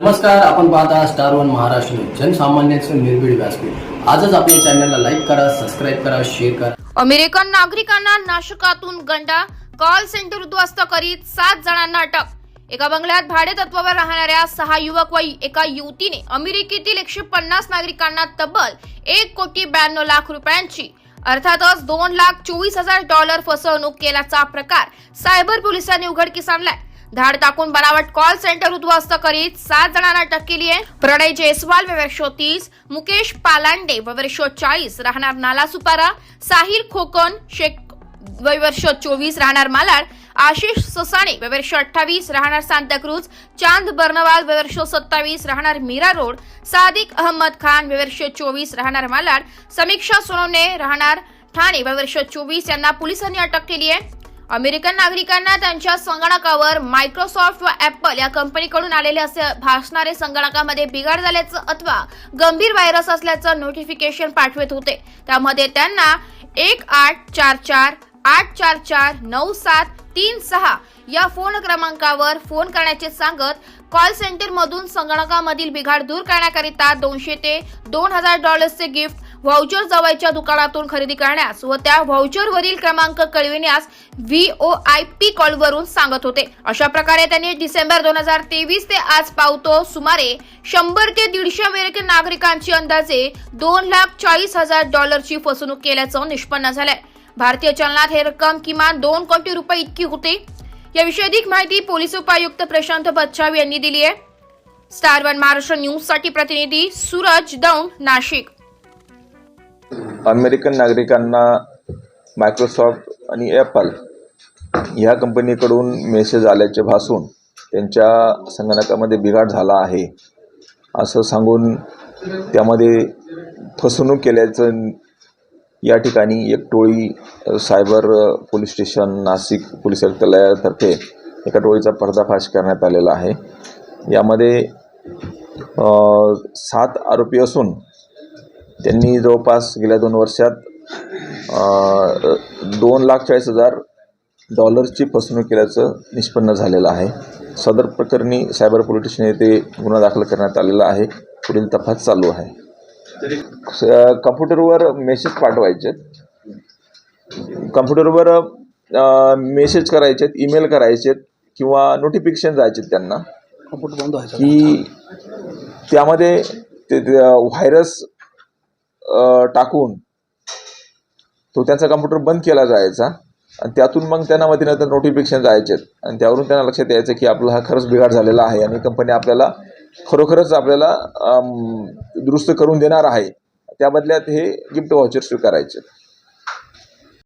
नमस्कार आपण पाहता स्टार वन महाराष्ट्र जनसामान्यांचं निर्भीड व्यासपीठ. आजच आपल्या चॅनलला लाईक करा सबस्क्राईब करा शेअर करा. अमेरिकन नागरिकांना नाशकातून गंडा कॉल सेंटर उद्ध्वस्त करीत सात जणांना अटक. एका बंगल्यात भाडे तत्वावर राहणाऱ्या सहा युवक व एका युवतीने अमेरिकेतील एकशे पन्नास नागरिकांना तब्बल एक कोटी ब्याण्णव लाख रुपयांची अर्थातच दोन लाख चोवीस हजार डॉलर फसवणूक केल्याचा प्रकार सायबर पोलिसांनी उघडकीस आणलाय. धाड टाकून बनावट कॉल सेंटर उद्ध्वस्त करीत सात जणांना अटक केली आहे प्रणय जयस्वाल वैवर्षो तीस मुकेश पालांडे वर्षो चाळीस राहणार नालासुपारा साहिर खोकन शेख वैवर्ष चोवीस राहणार मालाड आशिष ससाणे वय वर्ष अठ्ठावीस राहणार सांताक्रूज चांद बर्नवाल वय वर्ष सत्तावीस राहणार मीरा रोड सादिक अहमद खान वय वर्ष चोवीस राहणार मालाड समीक्षा सोनवणे राहणार ठाणे वय वर्ष चोवीस यांना पोलिसांनी अटक केली आहे अमेरिकन नागरिकांना त्यांच्या संगणकावर मायक्रोसॉफ्ट व ऍपल या कंपनीकडून आलेले असे भासणारे संगणकामध्ये बिघाड झाल्याचं अथवा गंभीर व्हायरस असल्याचं नोटिफिकेशन पाठवत होते. त्यामध्ये त्यांना एक आठ चार चार आठ चार चार नऊ सात तीन सहा या फोन क्रमांकावर फोन करण्याचे सांगत कॉल सेंटरमधून संगणकामधील बिघाड दूर करण्याकरिता दोनशे ते दोन हजार डॉलर्सचे गिफ्ट व्हाउचर जवळच्या दुकानातून खरेदी करण्यास व त्या व्हाउचरवरील क्रमांक कळविण्यास व्हीओआय पी कॉलवरून सांगत होते. अशा प्रकारे त्यांनी डिसेंबर दोन हजार तेवीस ते आज पावतो सुमारे शंभर ते दीडशे अमेरिकन नागरिकांची अंदाजे दोन लाख चाळीस हजार डॉलरची फसवणूक केल्याचं निष्पन्न झालंय. भारतीय चलनात हे रक्कम किमान दोन कोटी रुपये इतकी होती. याविषयी अधिक माहिती पोलीस उपायुक्त प्रशांत बच्छाव यांनी दिली आहे. स्टार वन महाराष्ट्र न्यूजसाठी प्रतिनिधी सूरज दौंड नाशिक. अमेरिकन नागरिकांना मायक्रोसॉफ्ट आणि ॲपल ह्या कंपनीकडून मेसेज आल्याचे भासून त्यांच्या संगणकामध्ये बिघाड झाला आहे. असं सांगून त्यामध्ये फसवणूक केल्याचं या ठिकाणी एक टोळी cyber police station Nashik police आयुक्तालयातर्फे एका टोळीचा पर्दाफाश करण्यात आलेला आहे. यामध्ये सात आरोपी असून त्यांनी जवळपास गेल्या दोन वर्षात दोन लाख चाळीस हजार डॉलर्सची फसवणूक केल्याचं निष्पन्न झालेलं आहे. सदर प्रकरणी सायबर पोलीस स्टेशन येथे गुन्हा दाखल करण्यात आलेला आहे. पुढील तपास चालू आहे. कम्प्युटरवर मेसेज पाठवायचे कम्प्युटरवर मेसेज करायचेत ईमेल करायचेत किंवा नोटिफिकेशन जायचे त्यांना की त्यामध्ये ते व्हायरस टाकून तो त्यांचा कम्प्युटर बंद केला जायचा आणि त्यातून मग त्यांना मग नंतर नोटिफिकेशन जायचे आणि त्यावरून त्यांना लक्षात यायचं की आपला हा खरंच बिघाड झालेला आहे आणि कंपनी आपल्याला खरोखरच आपल्याला दुरुस्त करून देणार आहे. त्या बदल्यात हे गिफ्ट व्हाउचर स्वीकारायचे.